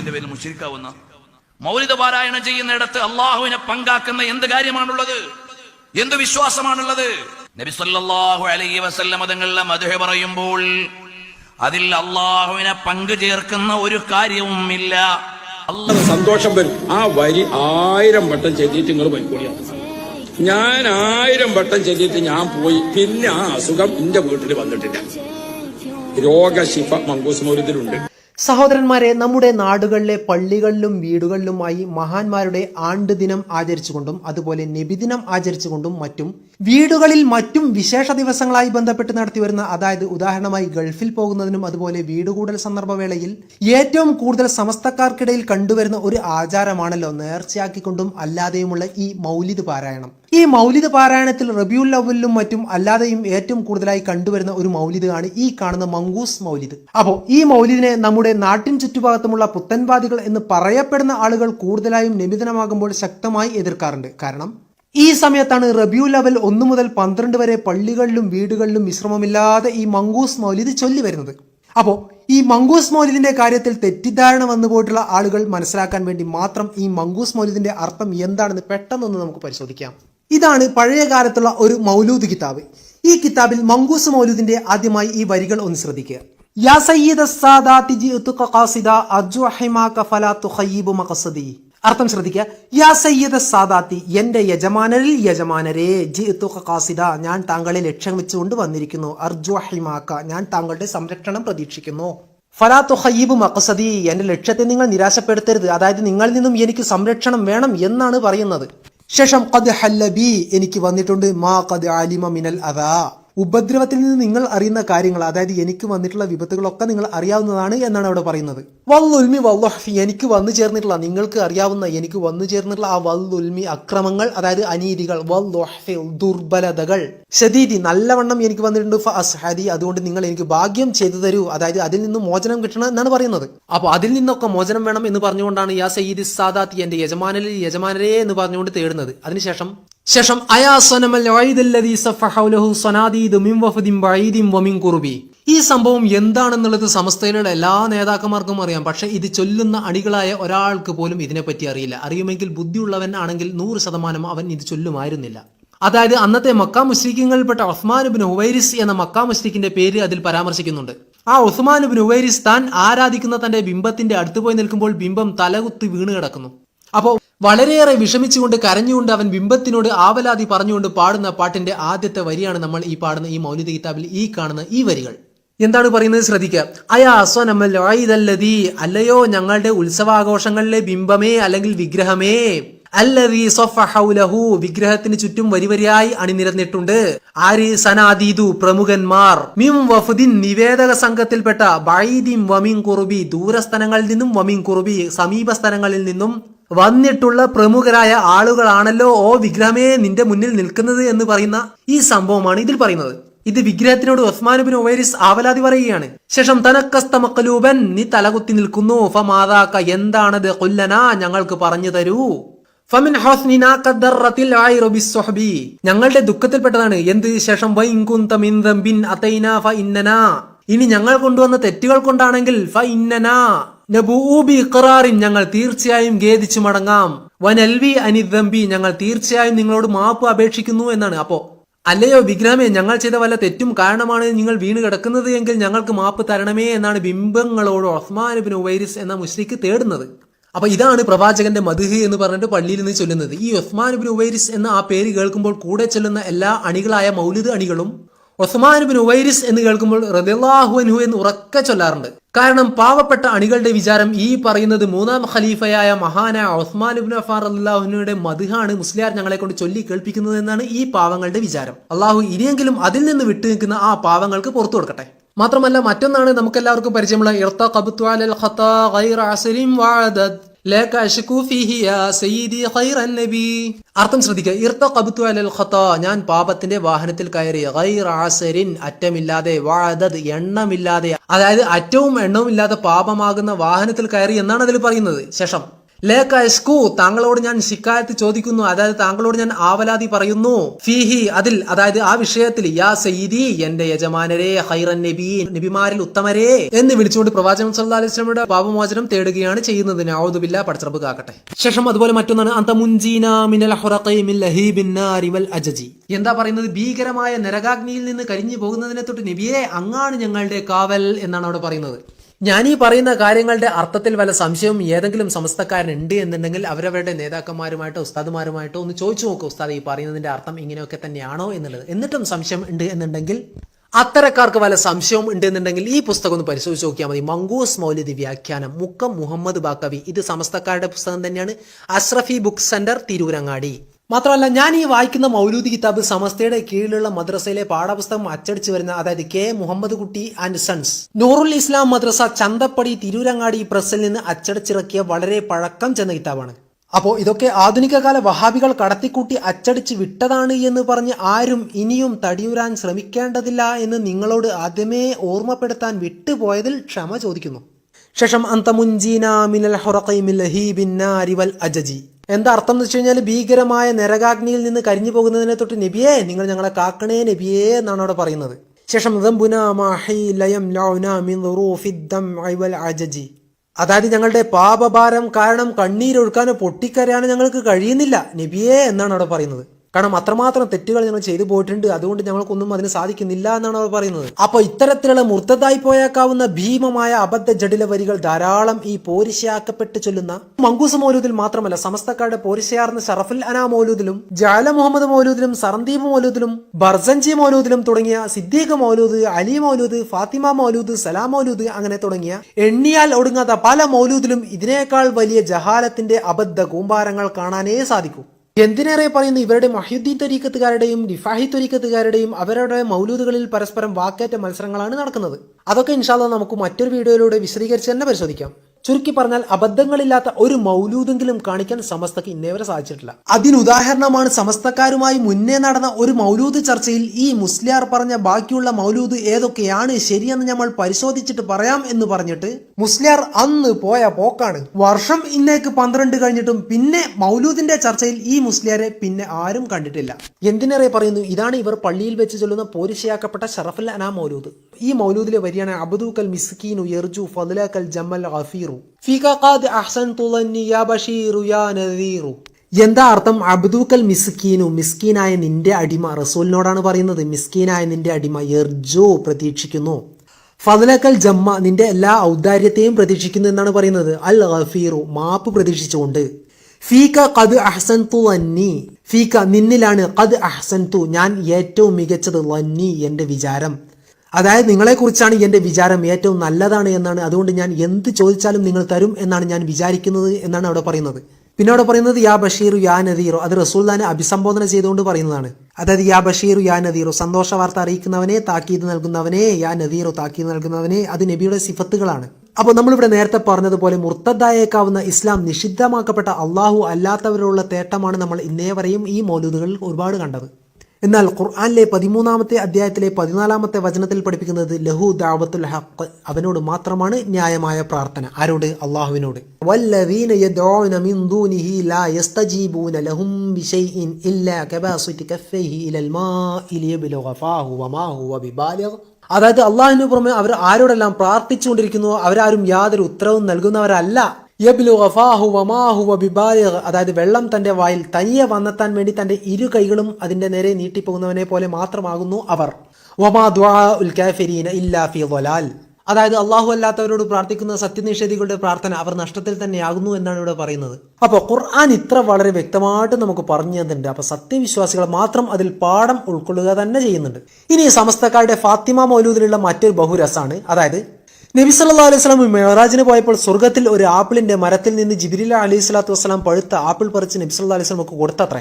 മൗലിദിന്റെ പേരിൽ മുഷിരിക്കാവുന്ന. മൗലിദ പാരായണം ചെയ്യുന്നിടത്ത് അള്ളാഹുവിനെ പങ്കാക്കുന്ന എന്ത് കാര്യമാണുള്ളത്? എന്ത് വിശ്വാസമാണുള്ളത്? നബി സല്ലല്ലാഹു അലൈഹി വസല്ലമ തങ്ങളുടെ മധുഹ പറയുമ്പോൾ അതിൽ അള്ളാഹുവിനെ പങ്കു ചേർക്കുന്ന ഒരു കാര്യവും ഇല്ല സന്തോഷം വരും. ആ വരി ആയിരം വട്ടം ചെല്ലിയിട്ട് നിങ്ങൾ പോയിക്കോളിയാണ് ഞാൻ ആയിരം വട്ടം ചെല്ലിയിട്ട് ഞാൻ പോയി. പിന്നെ ആ അസുഖം എന്റെ വീട്ടിൽ വന്നിട്ടില്ല. രോഗശിഫ മങ്കൂസ് മൗര്യത്തിലുണ്ട് സഹോദരന്മാരെ നമ്മുടെ നാടുകളിലെ പള്ളികളിലും വീടുകളിലുമായി മഹാന്മാരുടെ ആണ്ട് ദിനം ആചരിച്ചുകൊണ്ടും അതുപോലെ നബിദിനം ആചരിച്ചുകൊണ്ടും മറ്റും വീടുകളിൽ മറ്റും വിശേഷ ദിവസങ്ങളായി ബന്ധപ്പെട്ട് നടത്തി വരുന്ന അതായത് ഉദാഹരണമായി ഗൾഫിൽ പോകുന്നതിനും അതുപോലെ വീടുകൂടൽ സന്ദർഭവേളയിൽ ഏറ്റവും കൂടുതൽ സമസ്തക്കാർക്കിടയിൽ കണ്ടുവരുന്ന ഒരു ആചാരമാണല്ലോ നേർച്ചയാക്കിക്കൊണ്ടും അല്ലാതെയുമുള്ള ഈ മൗലിദ് പാരായണം. ഈ മൗലിക പാരായണത്തിൽ റബിയുൽ അവലിലും മറ്റും അല്ലാതെയും ഏറ്റവും കൂടുതലായി കണ്ടുവരുന്ന ഒരു മൗലിദാണ് ഈ കാണുന്ന മങ്കൂസ് മൗലിദ്. അപ്പോൾ ഈ മൗലിദിനെ നമ്മുടെ നാട്ടിൻ ചുറ്റുഭാഗത്തുമുള്ള പുത്തൻവാദികൾ എന്ന് പറയപ്പെടുന്ന ആളുകൾ കൂടുതലായും നിബിധനമാകുമ്പോൾ ശക്തമായി എതിർക്കാറുണ്ട്. കാരണം ഈ സമയത്താണ് റബിയുൽ അവൽ ഒന്നു മുതൽ പന്ത്രണ്ട് വരെ പള്ളികളിലും വീടുകളിലും വിശ്രമമില്ലാതെ ഈ മങ്കൂസ് മൗലിദ് ചൊല്ലി വരുന്നത്. അപ്പോൾ ഈ മങ്കൂസ് മൗലിദിന്റെ കാര്യത്തിൽ തെറ്റിദ്ധാരണ വന്നു പോയിട്ടുള്ള ആളുകൾ മനസ്സിലാക്കാൻ വേണ്ടി മാത്രം ഈ മങ്കൂസ് മൗലിദിന്റെ അർത്ഥം എന്താണെന്ന് പെട്ടെന്നൊന്ന് നമുക്ക് പരിശോധിക്കാം. ഇതാണ് പഴയ കാലത്തുള്ള ഒരു മൗലൂദ് കിതാബ്. ഈ കിതാബിൽ മങ്കൂസ് മൗലൂദിന്റെ ആദ്യമായി ഈ വരികൾ ഒന്ന് ശ്രദ്ധിക്കുക. യാ ഖാസിദ ഫലാ തുഖയ്യിബു അർത്ഥം ശ്രദ്ധിക്കുക. യാ സയ്യിദ സാദാത്തി എന്റെ യജമാനരിൽ യജമാനരെ ജി ഖാസിദ ഞാൻ താങ്കളെ ലക്ഷ്യം വെച്ചുകൊണ്ട് വന്നിരിക്കുന്നു. അർജു ഹിമാക ഞാൻ താങ്കളുടെ സംരക്ഷണം പ്രതീക്ഷിക്കുന്നു. ഫലാ തുഹയ്യീബ് മഖസദി എന്റെ ലക്ഷ്യത്തെ നിങ്ങൾ നിരാശപ്പെടുത്തരുത്. അതായത് നിങ്ങളിൽ നിന്നും എനിക്ക് സംരക്ഷണം വേണം എന്നാണ് പറയുന്നത്. ശേഷം എനിക്ക് വന്നിട്ടുണ്ട്. മാ കദ് ആലിമ മിനൽ അതാ ഉപദ്രവത്തിൽ നിന്ന് നിങ്ങൾ അറിയുന്ന കാര്യങ്ങൾ അതായത് എനിക്ക് വന്നിട്ടുള്ള വിപത്തുകളൊക്കെ നിങ്ങൾ അറിയാവുന്നതാണ് എന്നാണ് അവിടെ പറയുന്നത്. വല്ലുൽമി വല്ലുഹഫി എനിക്ക് വന്നു ചേർന്നിട്ടുള്ള നിങ്ങൾക്ക് അറിയാവുന്ന എനിക്ക് വന്നു ചേർന്നിട്ടുള്ള ആ വല്ലുൽമി അക്രമങ്ങൾ അതായത് അനീതികൾ വല്ലുഹഫി ദുർബലതകൾ. ഷദീദി നല്ലവണ്ണം എനിക്ക് വന്നിട്ടുണ്ട് ഫ അസ്ഹദി അതുകൊണ്ട് നിങ്ങൾ എനിക്ക് ഭാഗ്യം ചെയ്തു തരൂ. അതായത് അതിൽ നിന്ന് മോചനം കിട്ടണം എന്നാണ് പറയുന്നത്. അപ്പോൾ അതിൽ നിന്നൊക്കെ മോചനം വേണം എന്ന് പറഞ്ഞുകൊണ്ടാണ് യാ സയ്യിദ് സാദാത്തി എന്റെ യജമാനലിൽ യജമാനരേ എന്ന് പറഞ്ഞുകൊണ്ട് തേടുന്നത്. അതിനുശേഷം ശേഷം ഈ സംഭവം എന്താണെന്നുള്ളത് സമസ്തയിലുള്ള എല്ലാ നേതാക്കന്മാർക്കും അറിയാം. പക്ഷെ ഇത് ചൊല്ലുന്ന അണികളായ ഒരാൾക്ക് പോലും ഇതിനെപ്പറ്റി അറിയില്ല. അറിയുമെങ്കിൽ ബുദ്ധിയുള്ളവൻ ആണെങ്കിൽ നൂറ് ശതമാനം അവൻ ഇത് ചൊല്ലുമായിരുന്നില്ല. അതായത് അന്നത്തെ മക്കാ മുസ്ലിഖിങ്ങളിൽപ്പെട്ട ഉസ്മാൻ ബിൻ ഉവൈരിസ് എന്ന മക്കാ മുസ്ലിഖിന്റെ പേര് അതിൽ പരാമർശിക്കുന്നുണ്ട്. ആ ഉസ്മാൻ ബിൻ ഉവൈരിസ് താൻ ആരാധിക്കുന്ന തന്റെ ബിംബത്തിന്റെ അടുത്ത് പോയി നിൽക്കുമ്പോൾ ബിംബം തലകുത്തി വീണ് കിടക്കുന്നു. അപ്പോൾ വളരെയേറെ വിഷമിച്ചുകൊണ്ട് കരഞ്ഞുകൊണ്ട് അവൻ ബിംബത്തിനോട് ആവലാതി പറഞ്ഞുകൊണ്ട് പാടുന്ന പാട്ടിന്റെ ആദ്യത്തെ വരിയാണ് നമ്മൾ ഈ പാടുന്ന ഈ മൗലിക കിതാബിൽ ഈ കാണുന്ന ഈ വരികൾ. എന്താണ് പറയുന്നത്? ശ്രദ്ധിക്കുക. അയാ സ്വനമൽ ലോയിതല്ലതി അല്ലയോ ഞങ്ങളുടെ ഉത്സവാഘോഷങ്ങളിലെ ബിംബമേ അല്ലെങ്കിൽ വിഗ്രഹമേ? അല്ലതി സൊഫഹൗലഹു വിഗ്രഹത്തിന് ചുറ്റും വരിവരിയായി അണിനിരന്നിട്ടുണ്ട്. ആര് സനാദീതു പ്രമുഖന്മാർ? മിം വഫുദിൻ നിവേദക സംഘത്തിൽപ്പെട്ട ബൈദിം വമിൻ കുറുബി ദൂരസ്ഥലങ്ങളിൽ നിന്നും വമിൻ കുറുബി സമീപ സ്ഥലങ്ങളിൽ നിന്നും വന്നിട്ടുള്ള പ്രമുഖരായ ആളുകളാണല്ലോ ഓ വിഗ്രഹമേ നിന്റെ മുന്നിൽ നിൽക്കുന്നത് എന്ന് പറയുന്ന ഈ സംഭവമാണ് ഇതിൽ പറയുന്നത്. ഇത് വിഗ്രഹത്തിനോട് ഉസ്മാനുബിൻ ഒവൈരിസ് ആവലാതി പറയുകയാണ്. ശേഷം തനക്കസ്ത മക്കലൂബൻ നീ തലകുത്തി നിൽക്കുന്നു. ഫമാതാക്ക എന്താണത്? കൊല്ലന ഞങ്ങൾക്ക് പറഞ്ഞു തരൂ. ഞങ്ങളുടെ ദുഃഖത്തിൽപ്പെട്ടതാണ്. എന്ത്? ശേഷം ഇനി ഞങ്ങൾ കൊണ്ടുവന്ന തെറ്റുകൾ കൊണ്ടാണെങ്കിൽ നബൂബി ഇഖറാറിൻ ഞങ്ങൾ തീർച്ചയായും ഖേദിച്ചു മടങ്ങാം. വനൽവി അനിദംബി ഞങ്ങൾ തീർച്ചയായും നിങ്ങളോട് മാപ്പ് അപേക്ഷിക്കുന്നു എന്നാണ്. അപ്പോ അല്ലയോ വിഗ്രഹമേ ഞങ്ങൾ ചെയ്ത വല്ല തെറ്റും കാരണമാണ് നിങ്ങൾ വീണ് കിടക്കുന്നത് എങ്കിൽ ഞങ്ങൾക്ക് മാപ്പ് തരണമേ എന്നാണ് ബിംബങ്ങളോട് ഒസ്മാനുബിൻ ഉവൈരിസ് എന്ന മുസ്ലിക്ക് തേടുന്നത്. അപ്പൊ ഇതാണ് പ്രവാചകന്റെ മധുഹ് എന്ന് പറഞ്ഞിട്ട് പള്ളിയിൽ നിന്ന് ചൊല്ലുന്നത്. ഈ ഒസ്മാനുബിൻ ഉവൈരിസ് എന്ന ആ പേര് കേൾക്കുമ്പോൾ കൂടെ ചെല്ലുന്ന എല്ലാ അണികളായ മൗലിദ് അണികളും ഒസ്മാനുബിൻ ഉവൈരിസ് എന്ന് കേൾക്കുമ്പോൾ റദിള്ളാഹു അൻഹു എന്ന് ഉറക്ക ചൊല്ലാറുണ്ട്. കാരണം പാവപ്പെട്ട അണികളുടെ വിചാരം ഈ പറയുന്നത് മൂന്നാം ഖലീഫയായ മഹാനായ ബിൻ അഫാർ അള്ളാഹുനുയുടെ മധുഹാണ് മുസ്ലിയാർ ഞങ്ങളെ കൊണ്ട് ചൊല്ലി കേൾപ്പിക്കുന്നത് എന്നാണ് ഈ പാവങ്ങളുടെ വിചാരം. അള്ളാഹു ഇനിയെങ്കിലും അതിൽ നിന്ന് വിട്ടു നിൽക്കുന്ന ആ പാവങ്ങൾക്ക് പുറത്തു കൊടുക്കട്ടെ. മാത്രമല്ല മറ്റൊന്നാണ് നമുക്കെല്ലാവർക്കും പരിചയമുള്ള ഇർത്ത ഖബ്തു അലൽ ഖത്താ ഗൈറ അസ്ലിം വഅദദ്. അർത്ഥം ശ്രദ്ധിക്കുക. അലൽ ഞാൻ പാപത്തിന്റെ വാഹനത്തിൽ കയറി ഗൈറ അസരിൻ അറ്റമില്ലാതെ വഅദദ് എണ്ണമില്ലാതെ അതായത് അറ്റവും എണ്ണവും ഇല്ലാതെ പാപമാകുന്ന വാഹനത്തിൽ കയറി എന്നാണ് അതിൽ പറയുന്നത്. ശേഷം ലേക്ക എസ്കു താങ്കളോട് ഞാൻ ശിക്കായത്ത് ചോദിക്കുന്നു. അതായത് താങ്കളോട് ഞാൻ ആവലാതി പറയുന്നു. ഫീഹി അതിൽ അതായത് ആ വിഷയത്തിൽ യാ സയ്യിദി എന്റെ യജമാനരെ ഹൈറൻ നബി നബിമാരിൽ ഉത്തമരെ എന്ന് വിളിച്ചുകൊണ്ട് പ്രവാചകൻ സല്ലല്ലാഹു അലൈഹി വസല്ലമയുടെ പാപമോചനം തേടുകയാണ് ചെയ്യുന്നത് നൗദുബില്ല പടച്ചറബ് കാക്കട്ടെ. ശേഷം അതുപോലെ മറ്റൊന്നാണ് അന്ത മുൻജീന മിനൽ വൽ അജജി. എന്താ പറയുന്നത്? ഭീകരമായ നരകാഗ്നിയിൽ നിന്ന് കരിഞ്ഞു പോകുന്നതിനെ തൊട്ട് നബിയെ അങ്ങാണ് ഞങ്ങളുടെ കാവൽ എന്നാണ് അവിടെ പറയുന്നത്. ഞാൻ ഈ പറയുന്ന കാര്യങ്ങളുടെ അർത്ഥത്തിൽ വല്ല സംശയവും ഏതെങ്കിലും സമസ്തക്കാരനുണ്ട് എന്നുണ്ടെങ്കിൽ അവരവരുടെ നേതാക്കന്മാരുമായിട്ടോ ഉസ്താദുമാരുമായിട്ടോ ഒന്ന് ചോദിച്ചു നോക്കൂ ഉസ്താദ് ഈ പറയുന്നതിന്റെ അർത്ഥം ഇങ്ങനെയൊക്കെ തന്നെയാണോ എന്നുള്ളത്. എന്നിട്ടും സംശയം ഉണ്ട് എന്നുണ്ടെങ്കിൽ അത്തരക്കാർക്ക് വല്ല സംശയവും ഉണ്ട് എന്നുണ്ടെങ്കിൽ ഈ പുസ്തകം ഒന്ന് പരിശോധിച്ച് നോക്കിയാൽ മതി. മങ്കൂസ് മൗലിദി വ്യാഖ്യാനം മുക്കം മുഹമ്മദ് ബാക്കവി. ഇത് സമസ്തക്കാരുടെ പുസ്തകം തന്നെയാണ്. Ashrafi book centre Tirurangadi. മാത്രമല്ല ഞാൻ ഈ വായിക്കുന്ന മൗലൂദി കിതാബ് സമസ്തയുടെ കീഴിലുള്ള മദ്രസയിലെ പാഠപുസ്തകം അച്ചടിച്ചു വരുന്ന അതായത് കെ മുഹമ്മദ് കുട്ടി ആൻഡ് സൺസ്. നൂറുൽ ഇസ്ലാം മദ്രസ ചന്തപ്പടി തിരൂരങ്ങാടി പ്രസിൽ നിന്ന് അച്ചടിച്ചിറക്കിയ വളരെ പഴക്കം ചെന്ന കിതാബാണ്. അപ്പോൾ ഇതൊക്കെ ആധുനിക കാല വഹാബികൾ കടത്തിക്കൂട്ടി അച്ചടിച്ച് വിട്ടതാണ് എന്ന് പറഞ്ഞ് ആരും ഇനിയും തടിയുരാൻ ശ്രമിക്കേണ്ടതില്ല എന്ന് നിങ്ങളോട് ആദ്യമേ ഓർമ്മപ്പെടുത്താൻ വിട്ടുപോയതിൽ ക്ഷമ ചോദിക്കുന്നു. ശേഷം അന്തമുൻജീന മിനൽ ഹുറഖൈ മിൻ ലഹീബിൻ വൽ അജജി. എന്താ അർത്ഥം എന്ന് വെച്ച് കഴിഞ്ഞാൽ ഭീകരമായ നരകാഗ്നിയിൽ നിന്ന് കരിഞ്ഞു പോകുന്നതിനെ തൊട്ട് നബിയേ നിങ്ങൾ ഞങ്ങളെ കാക്കണേ നബിയേ എന്നാണ് അവിടെ പറയുന്നത്. ശേഷം അതായത് ഞങ്ങളുടെ പാപഭാരം കാരണം കണ്ണീരൊഴുക്കാനോ പൊട്ടിക്കരയാനോ ഞങ്ങൾക്ക് കഴിയുന്നില്ല. നബിയേ എന്നാണ് അവിടെ പറയുന്നത്. കാരണം അത്രമാത്രം തെറ്റുകൾ ഞങ്ങൾ ചെയ്തു പോയിട്ടുണ്ട്. അതുകൊണ്ട് ഞങ്ങൾക്കൊന്നും അതിന് സാധിക്കുന്നില്ല എന്നാണ് അവർ പറയുന്നത്. അപ്പൊ ഇത്തരത്തിലുള്ള മുർത്തതായി പോയേക്കാവുന്ന ഭീമമായ അബദ്ധ ജടില വരികൾ ധാരാളം ഈ പോരിശയാക്കപ്പെട്ട് ചൊല്ലുന്ന മങ്കൂസ് മൗലൂദിൽ മാത്രമല്ല സമസ്തക്കാരുടെ പോരിശയാർന്ന ഷറഫുൽ അന മൗലൂദിലും ജാല മുഹമ്മദ് മൗലൂദിലും സറന്ദീപ് മൗലൂദിലും ബർസൻജി മൗലൂദിലും തുടങ്ങിയ സിദ്ദീഖ് മൗലൂദ് അലി മൗലൂദ് ഫാത്തിമ മൗലൂദ് സലാം മൗലൂദ് അങ്ങനെ തുടങ്ങിയ എണ്ണിയാൽ ഒടുങ്ങാത്ത പല മൗലൂദിലും ഇതിനേക്കാൾ വലിയ ജഹാലത്തിന്റെ അബദ്ധ കൂമ്പാരങ്ങൾ കാണാനേ സാധിക്കൂ. എന്തിനേറെ പറയുന്ന? ഇവരുടെ മഹ്യുദ്ദീൻ തരീക്കത്തുകാരുടെയും ഡിഫാഹി തരീക്കത്തുകാരുടെയും അവരുടെ മൗലൂദുകളിൽ പരസ്പരം വാക്കേറ്റ മത്സരങ്ങളാണ് നടക്കുന്നത്. അതൊക്കെ ഇൻഷാല്ല നമുക്ക് മറ്റൊരു വീഡിയോയിലൂടെ വിശദീകരിച്ച് തന്നെ പരിശോധിക്കാം. ചുരുക്കി പറഞ്ഞാൽ അബദ്ധങ്ങളില്ലാത്ത ഒരു മൗലൂദെങ്കിലും കാണിക്കാൻ സമസ്തക്ക് ഇന്നേ വരെ സാധിച്ചിട്ടില്ല. അതിനുദാഹരണമാണ് സമസ്തക്കാരുമായി മുന്നേ നടന്ന ഒരു മൗലൂദ് ചർച്ചയിൽ ഈ മുസ്ലിയാർ പറഞ്ഞ ബാക്കിയുള്ള മൗലൂദ് ഏതൊക്കെയാണ് ശരിയെന്ന് നമ്മൾ പരിശോധിച്ചിട്ട് പറയാം എന്ന് പറഞ്ഞിട്ട് മുസ്ലിയാർ അന്ന് പോയ പോക്കാണ്. വർഷം ഇന്നേക്ക് പന്ത്രണ്ട് കഴിഞ്ഞിട്ടും പിന്നെ മൗലൂദിന്റെ ചർച്ചയിൽ ഈ മുസ്ലിയാരെ പിന്നെ ആരും കണ്ടിട്ടില്ല. എന്തിനേറെ പറയുന്നു? ഇതാണ് ഇവർ പള്ളിയിൽ വെച്ച് ചൊല്ലുന്ന പോരിശയാക്കപ്പെട്ട ഷറഫുൽ അനാ മൗലൂദ്. ഈ മൗലൂദിലെ വരിയാണ് അബ്ദൂക്കൽ മിസ്കീനു യർജു ഫദ്ലക്കൽ ജമ്മൽ ഗഫീറു. ഫീക ബഷീറു യാ നദീറു. എന്താ അർത്ഥം? അബ്ദൂക്കൽ മിസ്കീനു മിസ്കീനായ നിന്റെ അടിമ. റസൂലിനോടാണ് പറയുന്നത് മിസ്കീനായ നിന്റെ അടിമ. എർജോ പ്രതീക്ഷിക്കുന്നു. ഫതലക്കൽ ജമ്മ നിന്റെ എല്ലാ ഔദാര്യത്തെയും പ്രതീക്ഷിക്കുന്നു എന്നാണ് പറയുന്നത്. അൽ ഗഫീറു മാപ്പ് പ്രതീക്ഷിച്ചുകൊണ്ട്. ഫീക ഖദ് അഹ്സൻതു ലന്നി. ഫീക നിന്നിലാണ് ഖദ് അഹ്സൻതു ഞാൻ ഏറ്റവും മികച്ചത് ലന്നി എന്റെ വിചാരം. അതായത് നിങ്ങളെക്കുറിച്ചാണ് എന്റെ വിചാരം ഏറ്റവും നല്ലതാണ് എന്നാണ്. അതുകൊണ്ട് ഞാൻ എന്ത് ചോദിച്ചാലും നിങ്ങൾ തരും എന്നാണ് ഞാൻ വിചാരിക്കുന്നത് എന്നാണ് അവിടെ പറയുന്നത്. പിന്നെ അവിടെ പറയുന്നത് യാ ബഷീറു യാ നദീറോ. അത് റസൂൽദാനെ അഭിസംബോധന ചെയ്തുകൊണ്ട് പറയുന്നതാണ്. അതായത് യാ ബഷീറു യാ നദീറോ. സന്തോഷ വാർത്ത അറിയിക്കുന്നവനെ താക്കീത് നൽകുന്നവനെ യാ നദീറോ താക്കീത് നൽകുന്നവനെ. അത് നബിയുടെ സിഫത്തുകളാണ്. അപ്പോൾ നമ്മളിവിടെ നേരത്തെ പറഞ്ഞതുപോലെ മുർത്തദ്ദായേക്കാവുന്ന ഇസ്ലാം നിഷിദ്ധമാക്കപ്പെട്ട അള്ളാഹു അല്ലാത്തവരുള്ള തേട്ടമാണ് നമ്മൾ ഇന്നേ വരെയും ഈ മൗലൂദുകളിൽ ഒരുപാട് കണ്ടത്. എന്നാൽ ഖുർആാനിലെ പതിമൂന്നാമത്തെ അധ്യായത്തിലെ പതിനാലാമത്തെ വചനത്തിൽ പഠിപ്പിക്കുന്നത് ലഹു ദാവത്തുൽ ഹഖ്. അവനോട് മാത്രമാണ് ന്യായമായ പ്രാർത്ഥന. ആരോട്? അള്ളാഹുവിനോട്. അതായത് അള്ളാഹുവിന് പുറമെ അവർ ആരോടെല്ലാം പ്രാർത്ഥിച്ചുകൊണ്ടിരിക്കുന്നു അവരാരും യാതൊരു ഉത്തരവും നൽകുന്നവരല്ല. യബ്ലു വമാഹു വബിബാലിഗ്. അതായത് വെള്ളം തന്റെ വായിൽ തനിയെ വന്നെത്താൻ വേണ്ടി തന്റെ ഇരു കൈകളും അതിന്റെ നേരെ നീട്ടിപ്പോകുന്നവനെ പോലെ മാത്രമാകുന്നു അവർ. വമാ കാഫിരീന ഇല്ലാ അതായത് അള്ളാഹു അല്ലാത്തവരോട് പ്രാർത്ഥിക്കുന്ന സത്യനിഷേധികളുടെ പ്രാർത്ഥന അവർ നഷ്ടത്തിൽ തന്നെയാകുന്നു എന്നാണ് ഇവിടെ പറയുന്നത്. അപ്പോൾ ഖുർആൻ ഇത്ര വളരെ വ്യക്തമായിട്ട് നമുക്ക് പറഞ്ഞു തന്നിട്ടുണ്ട്. അപ്പോൾ സത്യവിശ്വാസികൾ മാത്രം അതിൽ പാഠം ഉൾക്കൊള്ളുക തന്നെ ചെയ്യുന്നുണ്ട്. ഇനി സമസ്തക്കാരുടെ ഫാത്തിമ മൗലൂദിലുള്ള മറ്റൊരു ബഹുരസാണ് അതായത് നബി സല്ലാ അലൈഹി സ്വലാം മെഹറാജിന് പോയപ്പോൾ സ്വർഗത്തിൽ ഒരു ആപ്പിളിന്റെ മരത്തിൽ നിന്ന് ജിബിരില അലൈഹി സ്വലാത്തു വസ്സലാം പഴുത്ത ആപ്പിൾ പറിച്ച് നബി സല്ലാ അലൈഹി സ്വലാമക്ക് കൊടുത്തത്രേ.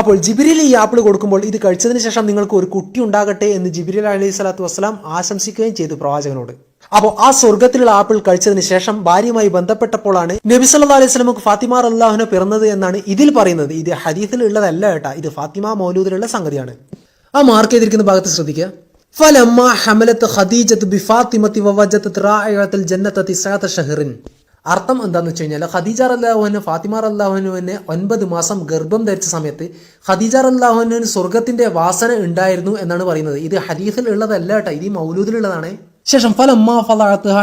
അപ്പോൾ ജിബിരിൽ ഈ ആപ്പിൾ കൊടുക്കുമ്പോൾ ഇത് കഴിച്ചതിന് ശേഷം നിങ്ങൾക്ക് ഒരു കുട്ടി ഉണ്ടാകട്ടെ എന്ന് ജിബിരിൽ അലൈഹി സ്വലാത്തു വസ്സലാം ആശംസിക്കുകയും ചെയ്തു പ്രവാചകനോട്. അപ്പോൾ ആ സ്വർഗത്തിലുള്ള ആപ്പിൾ കഴിച്ചതിന് ശേഷം ഭാര്യയുമായി ബന്ധപ്പെട്ടപ്പോഴാണ് നബി സല്ലാ അലൈഹി സ്വലമുക്ക് ഫാത്തിമ അള്ളാഹുനെ പിറന്നത് എന്നാണ് ഇതിൽ പറയുന്നത്. ഇത് ഹദീസിൽ ഉള്ളതല്ല കേട്ടാ. ഇത് ഫാത്തിമ മൗലൂദിലുള്ള സംഗതിയാണ്. ആ മാർക്ക് ചെയ്തിരിക്കുന്ന ഭാഗത്ത് ശ്രദ്ധിക്കുക. ഫലമ്മാ ഹമലത്ത് ഖദീജത്ത് ബി ഫാത്തിമത്തി വവജത്ത് ജന്നത്ത് ഷഹറിൻ. അർത്ഥം എന്താന്ന് വെച്ച് കഴിഞ്ഞാൽ ഖദീജ അല്ലാഹുവിന് ഫാത്തിമ അല്ലാഹുവിനുവിന് ഒൻപത് മാസം ഗർഭം ധരിച്ച സമയത്ത് ഖദീജ അല്ലാഹുവിന് സ്വർഗത്തിന്റെ വാസന ഉണ്ടായിരുന്നു എന്നാണ് പറയുന്നത്. ഇത് ഹദീഫിൽ ഉള്ളതല്ല കേട്ടോ ഇത് മൗലൂദിലുള്ളതാണ് ശേഷം ഫലമ്മാ ഫലാഅത്തുഹ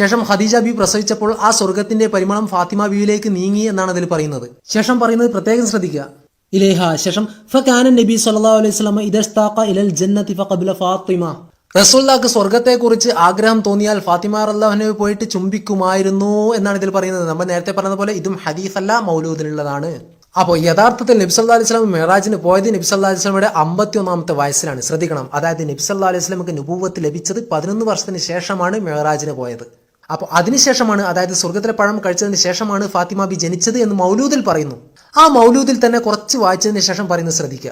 ശേഷം ഖദീജ ബി പ്രസവിച്ചപ്പോൾ ആ സ്വർഗത്തിന്റെ പരിമളം ഫാത്തിമ ബിയിലേക്ക് നീങ്ങി എന്നാണ് അതിൽ പറയുന്നത്. ശേഷം പറയുന്നത് പ്രത്യേകം ശ്രദ്ധിക്കുക. ഇലേഹ. ശേഷം ഫകാന നബി സല്ലല്ലാഹു അലൈഹി വസല്ലം ഇദസ്താഖ ഇലൽ ജന്നതി ഫഖബല ഫാത്തിമ. റസൂല്ലാക്ക് സ്വർഗത്തെക്കുറിച്ച് ആഗ്രഹം തോന്നിയാൽ ഫാത്തിമ അള്ളാഹുനെ പോയിട്ട് ചുംബിക്കുമായിരുന്നു എന്നാണ് ഇതിൽ പറയുന്നത്. നമ്മൾ നേരത്തെ പറഞ്ഞതുപോലെ ഇതും ഹദീസ് അല്ല മൗലൂദിനുള്ളതാണ്. അപ്പോൾ യഥാർത്ഥത്തിൽ നബ്സല്ലാ അലൈഹി സ്വലം മെഹറാജിന് പോയത് നബ്സല്ലാ അലൈഹി സ്വലമിയുടെ അമ്പത്തി ഒന്നാമത്തെ വയസ്സിലാണ്. ശ്രദ്ധിക്കണം. അതായത് നബ്സല്ലാ അലൈഹി സ്വലമിക്ക് നുപൂവത്ത് ലഭിച്ചത് പതിനൊന്ന് വർഷത്തിന് ശേഷമാണ് മെഹറാജിന് പോയത്. അപ്പോൾ അതിനുശേഷമാണ് അതായത് സ്വർഗത്തിലെ പഴം കഴിച്ചതിന് ശേഷമാണ് ഫാത്തിമ ബി ജനിച്ചത് എന്ന് മൗലൂദിൽ പറയുന്നു. ആ മൗലൂദിൽ തന്നെ കുറച്ച് വായിച്ചതിന് ശേഷം പറയുന്നത് ശ്രദ്ധിക്കുക.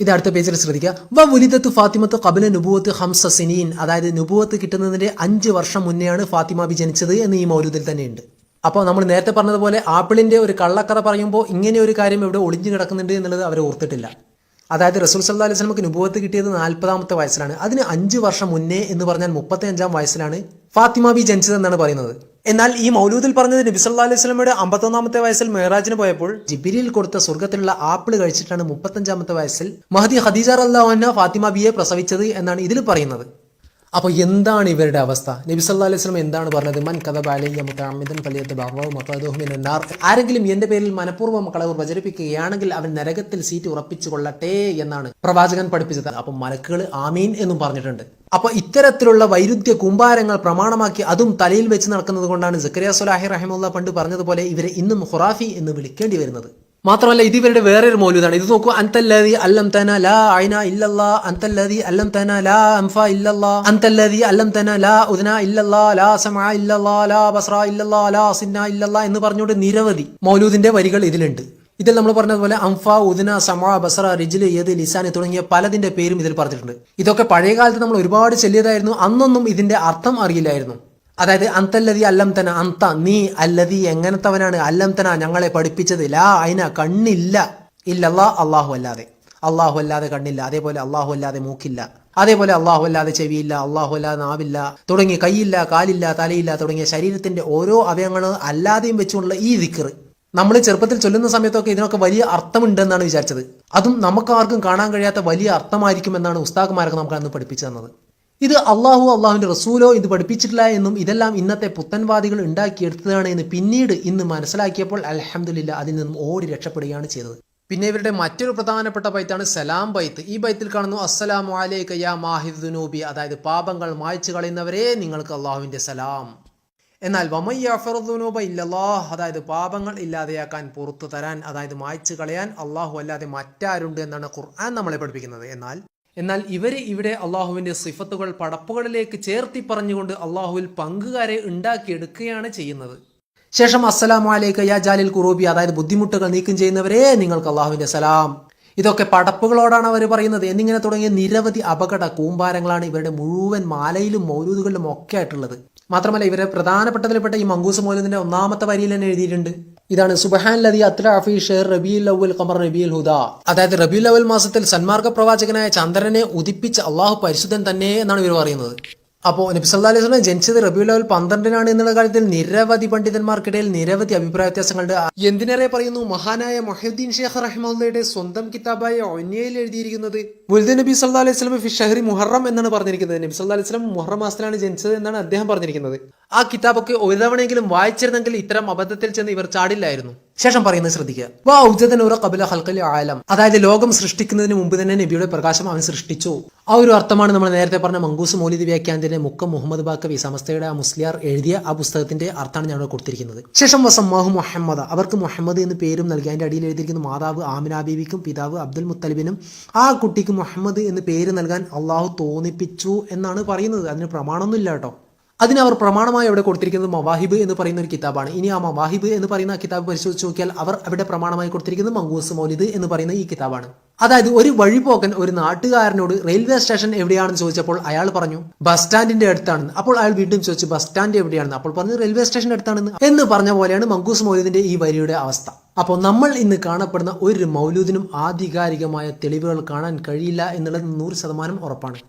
ഇത് അടുത്ത പേജിൽ ശ്രദ്ധിക്കുക. വ ഫാത്തിമത്ത് കബില നുബുവത്ത് ഹംസ സിനീൻ. അതായത് നുബുവത്ത് കിട്ടുന്നതിന്റെ അഞ്ച് വർഷം മുന്നെയാണ് ഫാത്തിമ ബി ജനിച്ചത് എന്ന് ഈ മൗലൂദിൽ തന്നെയുണ്ട്. അപ്പോൾ നമ്മൾ നേരത്തെ പറഞ്ഞതുപോലെ ആപ്പിളിന്റെ ഒരു കള്ളക്കഥ പറയുമ്പോൾ ഇങ്ങനെ ഒരു കാര്യം ഇവിടെ ഒളിഞ്ഞു കിടക്കുന്നുണ്ട് എന്നുള്ളത് അവർ ഓർത്തിട്ടില്ല. അതായത് റസൂൽ സല്ലാ അലൈഹി സ്വലമക്ക് നുബുവത്ത് കിട്ടിയത് നാൽപ്പതാമത്തെ വയസ്സിലാണ്. അതിന് അഞ്ച് വർഷം മുന്നേ എന്ന് പറഞ്ഞാൽ മുപ്പത്തി അഞ്ചാം വയസ്സിലാണ് ഫാത്തിമ ബി ജനിച്ചതെന്നാണ് പറയുന്നത്. എന്നാൽ ഈ മൗലൂദിൽ പറഞ്ഞത് നബി സല്ലാ അലൈഹി സ്വലമയുടെ അമ്പത്തൊന്നാമത്തെ വയസ്സിൽ മെഹറാജിന് പോയപ്പോൾ ജിബിരിയിൽ കൊടുത്ത സ്വർഗത്തിലുള്ള ആപ്പിൾ കഴിച്ചിട്ടാണ് മുപ്പത്തഞ്ചാമത്തെ വയസ്സിൽ മഹദി ഖദീജ അള്ളാഹ് ഫാത്തിമ ബിയെ പ്രസവിച്ചത് എന്നാണ് ഇതിൽ പറയുന്നത്. അപ്പോൾ എന്താണ് ഇവരുടെ അവസ്ഥ? നബി സല്ലാ അലൈഹി സ്വലം എന്താണ് പറഞ്ഞത്? മൻ കഥ ബാലിയ പലിയത്ത് മഖദൂഹു നാർ. ആരെങ്കിലും എന്റെ പേരിൽ മനഃപൂർവം കളവ് പ്രചരിപ്പിക്കുകയാണെങ്കിൽ അവൻ നരകത്തിൽ സീറ്റ് ഉറപ്പിച്ചു കൊള്ളട്ടെ എന്നാണ് പ്രവാചകൻ പഠിപ്പിച്ചത്. അപ്പോൾ മലക്കുകൾ ആമീൻ എന്നും പറഞ്ഞിട്ടുണ്ട്. അപ്പൊ ഇത്തരത്തിലുള്ള വൈരുദ്ധ്യ കുമ്പാരങ്ങൾ പ്രമാണമാക്കി അതും തലയിൽ വെച്ച് നടക്കുന്നത് കൊണ്ടാണ് സക്കരിയ സുലാഹി റഹിമുള്ള പണ്ട് പറഞ്ഞതുപോലെ ഇവരെ ഇന്നും ഹുറാഫി എന്ന് വിളിക്കേണ്ടി വരുന്നത്. മാത്രമല്ല ഇത് ഇവരുടെ വേറൊരു മൗലൂദാണ്. ഇത് നോക്കൂ അന്തല്ലതി അല്ലം തന ലാ ഐന ഇല്ലല്ലാ അന്തല്ലതി അല്ലം തന ലാ അംഫ ഇല്ലല്ലാ അന്തല്ലതി അല്ലം തന ലാ ഉദന ഇല്ലല്ലാ ലാ സമ ഇല്ലല്ലാ ലാ ബസ്ര ഇല്ലല്ലാ ലാ സിന്ന ഇല്ലല്ലാ എന്ന് പറഞ്ഞുകൊണ്ട് നിരവധി മൗലൂദിന്റെ വരികൾ ഇതിലുണ്ട്. ഇതിൽ നമ്മൾ പറഞ്ഞതുപോലെ അംഫ ഉദന സമ ബസറ റിജിൽ ഏത് ലിസാനി തുടങ്ങിയ പലതിന്റെ പേരും ഇതിൽ പറഞ്ഞിട്ടുണ്ട്. ഇതൊക്കെ പഴയ കാലത്ത് നമ്മൾ ഒരുപാട് ചെല്ലിയതായിരുന്നു. അന്നൊന്നും ഇതിന്റെ അർത്ഥം അറിയില്ലായിരുന്നു. അതായത് അന്തല്ലതി അല്ലം തന അന്ത നീ അല്ലതി എങ്ങനത്തവനാണ്? അല്ലം തന ഞങ്ങളെ പഠിപ്പിച്ചത്. ലാ അയിന കണ്ണില്ല. ഇല്ലല്ലാ അള്ളാഹു അല്ലാതെ അള്ളാഹു അല്ലാതെ കണ്ണില്ല. അതേപോലെ അള്ളാഹു അല്ലാതെ മൂക്കില്ല. അതേപോലെ അള്ളാഹു അല്ലാതെ ചെവിയില്ല. അള്ളാഹു അല്ലാതെ നാവില്ല. തുടങ്ങി കൈയില്ല കാലില്ല തലയില്ല തുടങ്ങിയ ശരീരത്തിന്റെ ഓരോ അവയവങ്ങളും അല്ലാതെയും വെച്ചുകൊണ്ടുള്ള ഈ ദിക്കർ നമ്മൾ ചെറുപ്പത്തിൽ ചൊല്ലുന്ന സമയത്തൊക്കെ ഇതിനൊക്കെ വലിയ അർത്ഥമുണ്ടെന്നാണ് വിചാരിച്ചത്. അതും നമുക്ക് ആർക്കും കാണാൻ കഴിയാത്ത വലിയ അർത്ഥമായിരിക്കും എന്നാണ് ഉസ്താഖുമാരൊക്കെ നമുക്ക് അന്ന് പഠിപ്പിച്ചു തന്നത്. ഇത് അള്ളാഹു അള്ളാഹുവിന്റെ റസൂലോ ഇത് പഠിപ്പിച്ചിട്ടില്ല എന്നും ഇതെല്ലാം ഇന്നത്തെ പുത്തൻവാദികൾ ഉണ്ടാക്കിയെടുത്തതാണ് എന്ന് പിന്നീട് ഇന്ന് മനസ്സിലാക്കിയപ്പോൾ അലഹമില്ല അതിൽ നിന്നും ഓടി രക്ഷപ്പെടുകയാണ് ചെയ്തത്. പിന്നെ ഇവരുടെ മറ്റൊരു പ്രധാനപ്പെട്ട ബൈത്താണ് സലാം ബൈത്ത്. ഈ ബൈത്തിൽ കാണുന്നു അസ്സലാമു അലൈക യാ മാഹിദുനൂബി അതായത് പാപങ്ങൾ മായ്ച്ചു കളയുന്നവരെ നിങ്ങൾക്ക് അള്ളാഹുവിന്റെ സലാം. എന്നാൽ വമയ്യഫറുദ്നൂബ ഇല്ലല്ലാ അതായത് പാപങ്ങൾ ഇല്ലാതെയാക്കാൻ പുറത്തു തരാൻ അതായത് മായ്ച്ചു കളയാൻ അള്ളാഹു അല്ലാതെ മറ്റാരുണ്ട് എന്നാണ് ഖുർആൻ നമ്മളെ പഠിപ്പിക്കുന്നത്. എന്നാൽ എന്നാൽ ഇവർ ഇവിടെ അള്ളാഹുവിന്റെ സിഫത്തുകൾ പടപ്പുകളിലേക്ക് ചേർത്തി പറഞ്ഞുകൊണ്ട് അള്ളാഹുവിൽ പങ്കുകാരെ ഉണ്ടാക്കിയെടുക്കുകയാണ് ചെയ്യുന്നത്. ശേഷം അസ്സലാം അലൈക യാ ജാലിൽ കുറൂബി അതായത് ബുദ്ധിമുട്ടുകൾ നീക്കം ചെയ്യുന്നവരെ നിങ്ങൾക്ക് അള്ളാഹുവിന്റെ സലാം. ഇതൊക്കെ പടപ്പുകളോടാണ് അവർ പറയുന്നത്. എന്നിങ്ങനെ തുടങ്ങിയ നിരവധി അപകട കൂമ്പാരങ്ങളാണ് ഇവരുടെ മുഴുവൻ മാലയിലും മൗലൂദുകളിലും ഒക്കെ ആയിട്ടുള്ളത്. മാത്രമല്ല ഇവരെ പ്രധാനപ്പെട്ടതിൽപ്പെട്ട ഈ മങ്കൂസ് മൗലൂദിന്റെ ഒന്നാമത്തെ വരിയിൽ തന്നെ എഴുതിയിട്ടുണ്ട്. ഇതാണ് സുബഹാൻ ലതി അത്ര അഫി ഷെയർ റബിയുൽ അവൽ ഖമർ റബിയുൽ ഹുദ. അതായത് റബിയുൽ അവൽ മാസത്തിൽ സന്മാർഗ പ്രവാചകനായ ചന്ദ്രനെ ഉദിപ്പിച്ച അള്ളാഹു പരിശുദ്ധൻ തന്നെ എന്നാണ് ഇവർ പറയുന്നത്. അപ്പോൾ നബി സല്ലാ അലൈഹി സ്വലം ജനിച്ചത് റബിയുൽ അവൽ പന്ത്രണ്ടിനാണ് എന്നുള്ള കാര്യത്തിൽ നിരവധി പണ്ഡിതന്മാർക്കിടയിൽ നിരവധി അഭിപ്രായ വ്യത്യാസങ്ങളുണ്ട്. എന്തിനേറെ പറയുന്നു? മഹാനായ മൊഹീദ്ദീൻ ഷെയ്ഖ് റഹ്മുള്ളയുടെ സ്വന്തം കിതാബായ ഒന്നയിൽ എഴുതിയിരിക്കുന്നത് മുൽദ നബി സല്ലാ അലൈഹി സ്വലം ഫി ഷഹറി മുഹറം എന്നാണ് പറഞ്ഞിരിക്കുന്നത്. നബി സല്ലാ അലൈഹി സ്വലം മുഹറം മാസത്തിലാണ് ജനിച്ചത് എന്നാണ് അദ്ദേഹം പറഞ്ഞിരിക്കുന്നത്. ആ കിതാബൊക്കെ ഒരു തവണയെങ്കിലും വായിച്ചിരുന്നെങ്കിൽ ഇത്തരം അബദ്ധത്തിൽ ചെന്ന് ഇവർ ചാടില്ലായിരുന്നു. ശേഷം പറയുന്നത് ശ്രദ്ധിക്കുക. വാ ആലം. അതായത് ലോകം സൃഷ്ടിക്കുന്നതിന് മുമ്പ് തന്നെ നബിയുടെ പ്രകാശം അവൻ സൃഷ്ടിച്ചു. ആ ഒരു അർത്ഥമാണ് നമ്മൾ നേരത്തെ പറഞ്ഞ മങ്കൂസ് മൗലിദ് വ്യാഖ്യാനത്തിന്റെ മുക്കം മുഹമ്മദ് ബാക്കവി സമസ്തയുടെ ആ മുസ്ലിയാർ എഴുതിയ ആ പുസ്തകത്തിന്റെ അർത്ഥമാണ് ഞാൻ കൊടുത്തിരിക്കുന്നത്. ശേഷം വസമ്മാഹു മുഹമ്മദ്. അവർക്ക് മുഹമ്മദ് എന്ന് പേരും നൽകി. അതിന്റെ അടിയിൽ എഴുതിയിരിക്കുന്ന മാതാവ് ആമിന ബീവിക്കും പിതാവ് അബ്ദുൽ മുത്തലിബിനും ആ കുട്ടിക്ക് മുഹമ്മദ് എന്ന് പേര് നൽകാൻ അള്ളാഹു തോന്നിപ്പിച്ചു എന്നാണ് പറയുന്നത്. അതിന് പ്രമാണമൊന്നുമില്ല കേട്ടോ. അതിന് അവർ പ്രമാണമായി അവിടെ കൊടുത്തിരിക്കുന്നത് മവാഹിബ് എന്ന് പറയുന്ന ഒരു കിതാബാണ്. ഇനി ആ മവാഹിബ് എന്ന് പറയുന്ന കിതാബ് പരിശോധിച്ച് നോക്കിയാൽ അവർ അവിടെ പ്രമാണമായി കൊടുത്തിരിക്കുന്നത് മങ്കൂസ് മൗലിദ് എന്ന് പറയുന്ന ഈ കിതാബാണ്. അതായത് ഒരു വഴിപോക്കൻ ഒരു നാട്ടുകാരനോട് റെയിൽവേ സ്റ്റേഷൻ എവിടെയാണെന്ന് ചോദിച്ചപ്പോൾ അയാൾ പറഞ്ഞു ബസ് സ്റ്റാൻഡിന്റെ അടുത്താണ് അപ്പോൾ അയാൾ വീണ്ടും ചോദിച്ചു ബസ് സ്റ്റാൻഡ് എവിടെയാണെന്ന്? അപ്പോൾ പറഞ്ഞു റെയിൽവേ സ്റ്റേഷൻ അടുത്താണ് എന്ന് പറഞ്ഞ പോലെയാണ് മങ്കൂസ് മൗലിദിന്റെ ഈ വരിയുടെ അവസ്ഥ. അപ്പോൾ നമ്മൾ ഇന്ന് കാണപ്പെടുന്ന ഒരു മൗലൂദിനും ആധികാരികമായ തെളിവുകൾ കാണാൻ കഴിയില്ല എന്നുള്ളത് നൂറ് ശതമാനം ഉറപ്പാണ്.